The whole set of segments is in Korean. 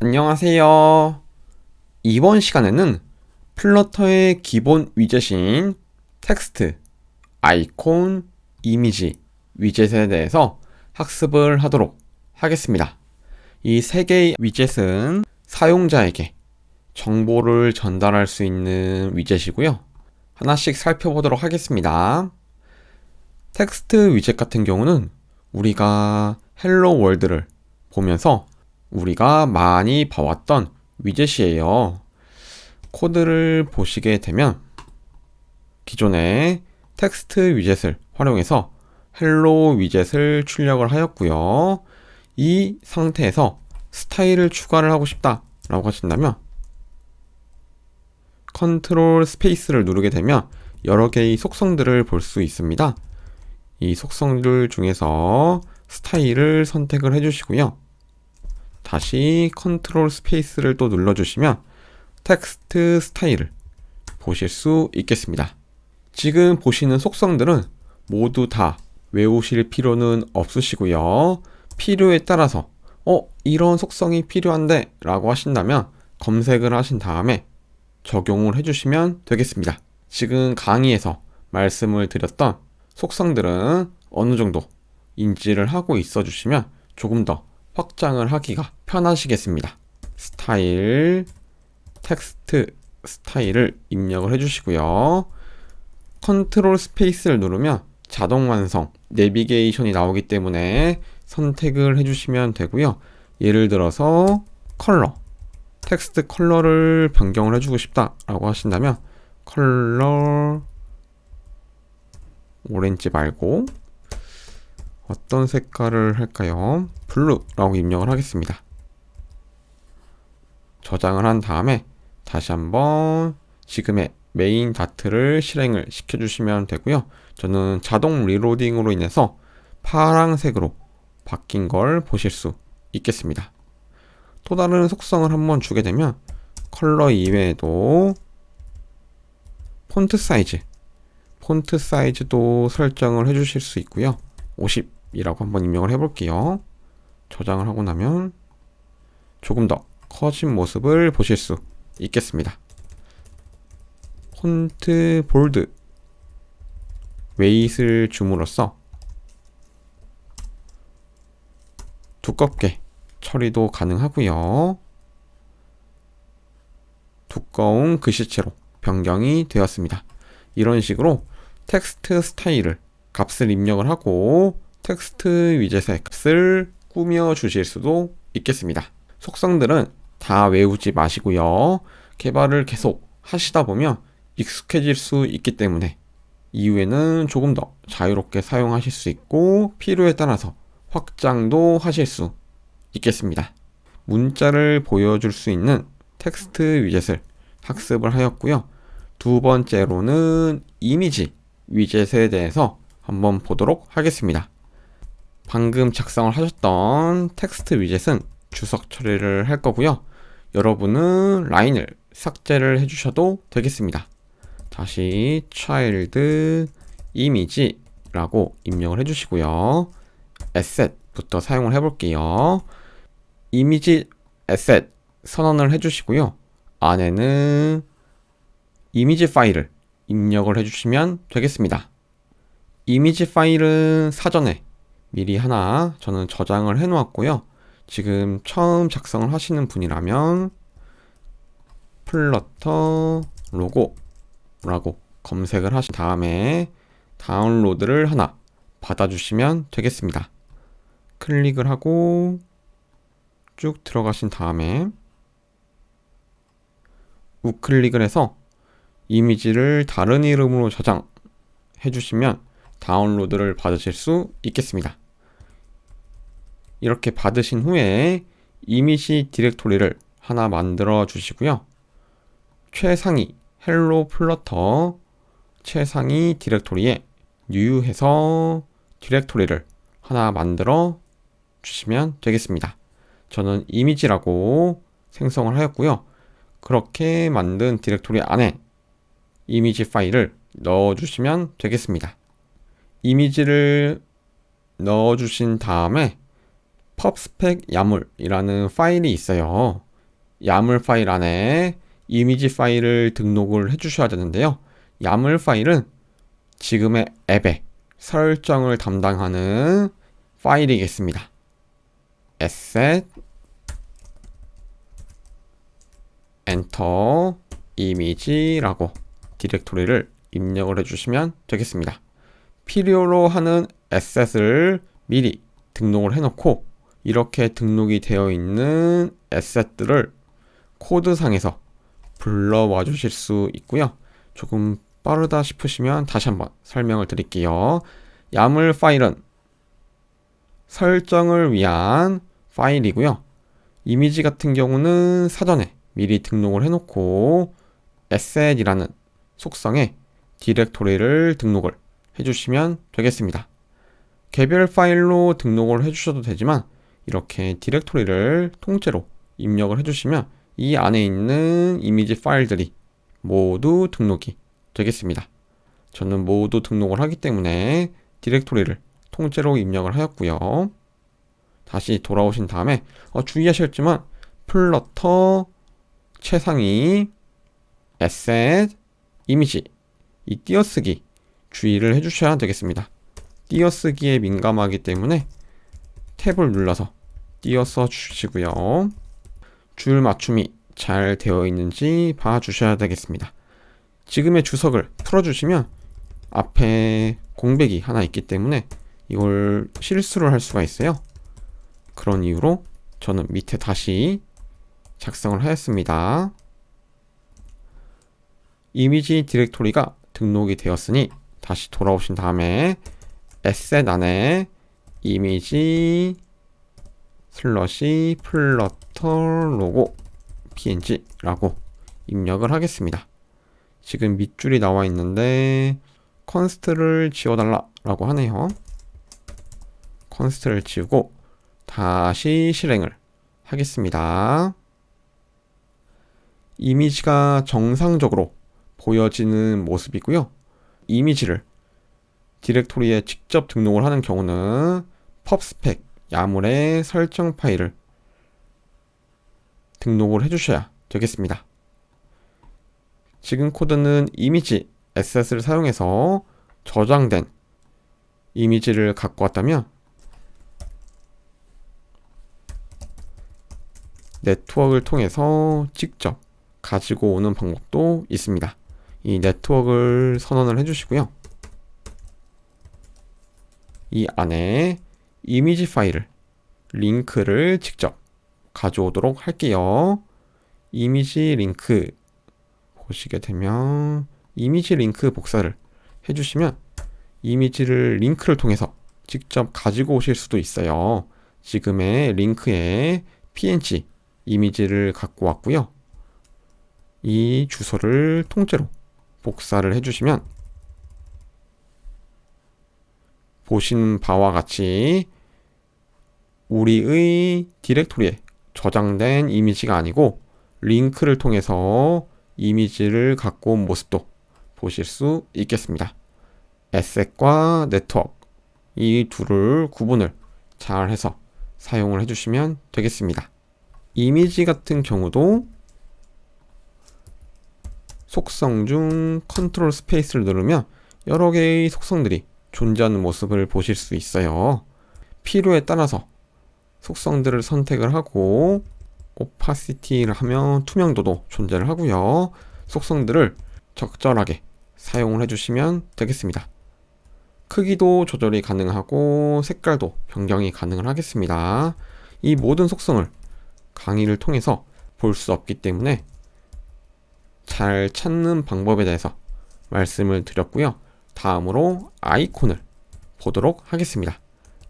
안녕하세요. 이번 시간에는 플러터의 기본 위젯인 텍스트, 아이콘, 이미지, 위젯에 대해서 학습을 하도록 하겠습니다. 이 세 개의 위젯은 사용자에게 정보를 전달할 수 있는 위젯이고요. 하나씩 살펴보도록 하겠습니다. 텍스트 위젯 같은 경우는 우리가 헬로 월드를 보면서 우리가 많이 봐왔던 위젯이에요. 코드를 보시게 되면 기존의 텍스트 위젯을 활용해서 헬로 위젯을 출력을 하였고요. 이 상태에서 스타일을 추가를 하고 싶다 라고 하신다면 컨트롤 스페이스를 누르게 되면 여러 개의 속성들을 볼 수 있습니다. 이 속성들 중에서 스타일을 선택을 해주시고요. 다시 컨트롤 스페이스를 또 눌러주시면 텍스트 스타일을 보실 수 있겠습니다. 지금 보시는 속성들은 모두 다 외우실 필요는 없으시고요. 필요에 따라서 어 이런 속성이 필요한데 라고 하신다면 검색을 하신 다음에 적용을 해주시면 되겠습니다. 지금 강의에서 말씀을 드렸던 속성들은 어느 정도 인지를 하고 있어 주시면 조금 더 확장을 하기가 편하시겠습니다. 스타일, 텍스트 스타일을 입력을 해주시고요. 컨트롤 스페이스를 누르면 자동 완성, 내비게이션이 나오기 때문에 선택을 해주시면 되고요. 예를 들어서 컬러, 텍스트 컬러를 변경을 해주고 싶다라고 하신다면 컬러 오렌지 말고 어떤 색깔을 할까요? 블루라고 입력을 하겠습니다. 저장을 한 다음에 다시 한번 지금의 메인 다트를 실행을 시켜주시면 되고요. 저는 자동 리로딩으로 인해서 파랑색으로 바뀐 걸 보실 수 있겠습니다. 또 다른 속성을 한번 주게 되면 컬러 이외에도 폰트 사이즈 폰트 사이즈도 설정을 해 주실 수 있고요. 50이라고 한번 입력을 해 볼게요. 저장을 하고 나면 조금 더 커진 모습을 보실 수 있겠습니다. 폰트 볼드 웨이트를 줌으로써 두껍게 처리도 가능하고요. 두꺼운 글씨체로 변경이 되었습니다. 이런 식으로 텍스트 스타일을 값을 입력을 하고 텍스트 위젯의 값을 꾸며 주실 수도 있겠습니다. 속성들은 다 외우지 마시고요. 개발을 계속 하시다 보면 익숙해질 수 있기 때문에 이후에는 조금 더 자유롭게 사용하실 수 있고 필요에 따라서 확장도 하실 수 있겠습니다. 문자를 보여줄 수 있는 텍스트 위젯을 학습을 하였고요. 두 번째로는 이미지 위젯에 대해서 한번 보도록 하겠습니다. 방금 작성을 하셨던 텍스트 위젯은 주석 처리를 할 거고요. 여러분은 라인을 삭제를 해주셔도 되겠습니다. 다시 child image라고 입력을 해주시고요. asset부터 사용을 해볼게요. 이미지 asset 선언을 해주시고요. 안에는 이미지 파일을 입력을 해주시면 되겠습니다. 이미지 파일은 사전에 미리 하나 저는 저장을 해 놓았고요. 지금 처음 작성을 하시는 분이라면 플러터 로고라고 검색을 하신 다음에 다운로드를 하나 받아주시면 되겠습니다. 클릭을 하고 쭉 들어가신 다음에 우클릭을 해서 이미지를 다른 이름으로 저장해 주시면 다운로드를 받으실 수 있겠습니다. 이렇게 받으신 후에 이미지 디렉토리를 하나 만들어 주시고요. 최상위 헬로 플러터 최상위 디렉토리에 new 해서 디렉토리를 하나 만들어 주시면 되겠습니다. 저는 이미지라고 생성을 하였고요. 그렇게 만든 디렉토리 안에 이미지 파일을 넣어 주시면 되겠습니다. 이미지를 넣어 주신 다음에 pubspec 야물이라는 파일이 있어요. 야물 파일 안에 이미지 파일을 등록을 해주셔야 되는데요. 야물 파일은 지금의 앱의 설정을 담당하는 파일이겠습니다. asset 엔터 이미지라고 디렉토리를 입력을 해주시면 되겠습니다. 필요로 하는 에셋을 미리 등록을 해놓고 이렇게 등록이 되어 있는 에셋들을 코드상에서 불러와 주실 수 있고요. 조금 빠르다 싶으시면 다시 한번 설명을 드릴게요. 야물 파일은 설정을 위한 파일이고요. 이미지 같은 경우는 사전에 미리 등록을 해놓고 asset이라는 속성에 디렉토리를 등록을 해주시면 되겠습니다. 개별 파일로 등록을 해주셔도 되지만 이렇게 디렉토리를 통째로 입력을 해주시면 이 안에 있는 이미지 파일들이 모두 등록이 되겠습니다. 저는 모두 등록을 하기 때문에 디렉토리를 통째로 입력을 하였고요. 다시 돌아오신 다음에 어, 주의하셨지만 플러터 최상위 에셋 이미지 이 띄어쓰기 주의를 해주셔야 되겠습니다. 띄어쓰기에 민감하기 때문에 탭을 눌러서 띄어써 주시고요. 줄 맞춤이 잘 되어 있는지 봐주셔야 되겠습니다. 지금의 주석을 풀어주시면 앞에 공백이 하나 있기 때문에 이걸 실수를 할 수가 있어요. 그런 이유로 저는 밑에 다시 작성을 하였습니다. 이미지 디렉토리가 등록이 되었으니 다시 돌아오신 다음에 에셋 안에 이미지 슬러시 플러터 로고 png라고 입력을 하겠습니다. 지금 밑줄이 나와 있는데 컨스트를 지워달라라고 하네요. 컨스트를 지우고 다시 실행을 하겠습니다. 이미지가 정상적으로 보여지는 모습이고요. 이미지를 디렉토리에 직접 등록을 하는 경우는 펍스펙 야물의 설정 파일을 등록을 해주셔야 되겠습니다. 지금 코드는 이미지 에셋을 사용해서 저장된 이미지를 갖고 왔다면 네트워크를 통해서 직접 가지고 오는 방법도 있습니다. 이 네트워크를 선언을 해주시고요. 이 안에 이미지 파일을 링크를 직접 가져오도록 할게요. 이미지 링크 보시게 되면 이미지 링크 복사를 해주시면 이미지를 링크를 통해서 직접 가지고 오실 수도 있어요. 지금의 링크에 png 이미지를 갖고 왔고요. 이 주소를 통째로 복사를 해주시면 보시는 바와 같이 우리의 디렉토리에 저장된 이미지가 아니고 링크를 통해서 이미지를 갖고 온 모습도 보실 수 있겠습니다. 에셋과 네트워크 이 둘을 구분을 잘 해서 사용을 해주시면 되겠습니다. 이미지 같은 경우도 속성 중 컨트롤 스페이스를 누르면 여러 개의 속성들이 존재하는 모습을 보실 수 있어요. 필요에 따라서 속성들을 선택을 하고 오파시티를 하면 투명도도 존재를 하고요. 속성들을 적절하게 사용을 해주시면 되겠습니다. 크기도 조절이 가능하고 색깔도 변경이 가능을 하겠습니다. 이 모든 속성을 강의를 통해서 볼 수 없기 때문에 잘 찾는 방법에 대해서 말씀을 드렸고요. 다음으로 아이콘을 보도록 하겠습니다.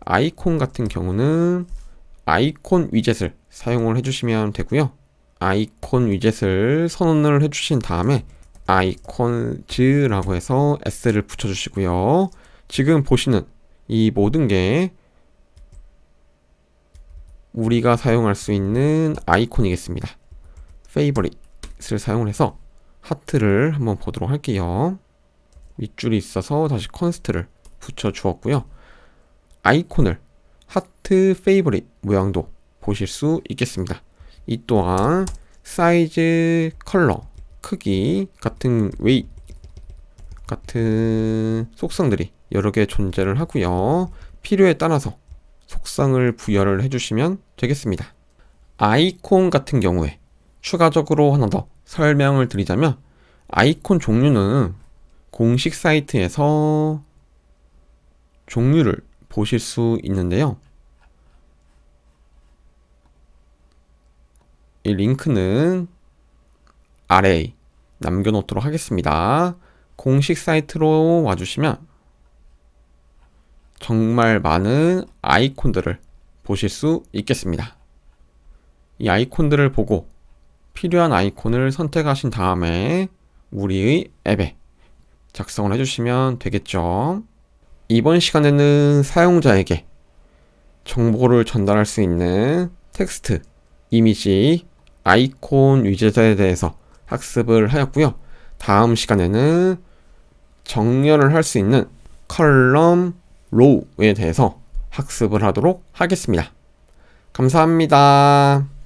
아이콘 같은 경우는 아이콘 위젯을 사용을 해주시면 되고요. 아이콘 위젯을 선언을 해주신 다음에 아이콘즈라고 해서 s를 붙여주시고요. 지금 보시는 이 모든 게 우리가 사용할 수 있는 아이콘이겠습니다. favorite을 사용을 해서 하트를 한번 보도록 할게요. 밑줄이 있어서 다시 컨스트를 붙여 주었고요. 아이콘을 하트 페이버릿 모양도 보실 수 있겠습니다. 이 또한 사이즈, 컬러, 크기 같은 웨이 같은 속성들이 여러 개 존재를 하고요. 필요에 따라서 속성을 부여를 해주시면 되겠습니다. 아이콘 같은 경우에 추가적으로 하나 더 설명을 드리자면 아이콘 종류는 공식 사이트에서 종류를 보실 수 있는데요. 이 링크는 아래에 남겨놓도록 하겠습니다. 공식 사이트로 와주시면 정말 많은 아이콘들을 보실 수 있겠습니다. 이 아이콘들을 보고 필요한 아이콘을 선택하신 다음에 우리의 앱에 작성을 해주시면 되겠죠. 이번 시간에는 사용자에게 정보를 전달할 수 있는 텍스트, 이미지, 아이콘 위젯에 대해서 학습을 하였고요. 다음 시간에는 정렬을 할 수 있는 컬럼, 로우에 대해서 학습을 하도록 하겠습니다. 감사합니다.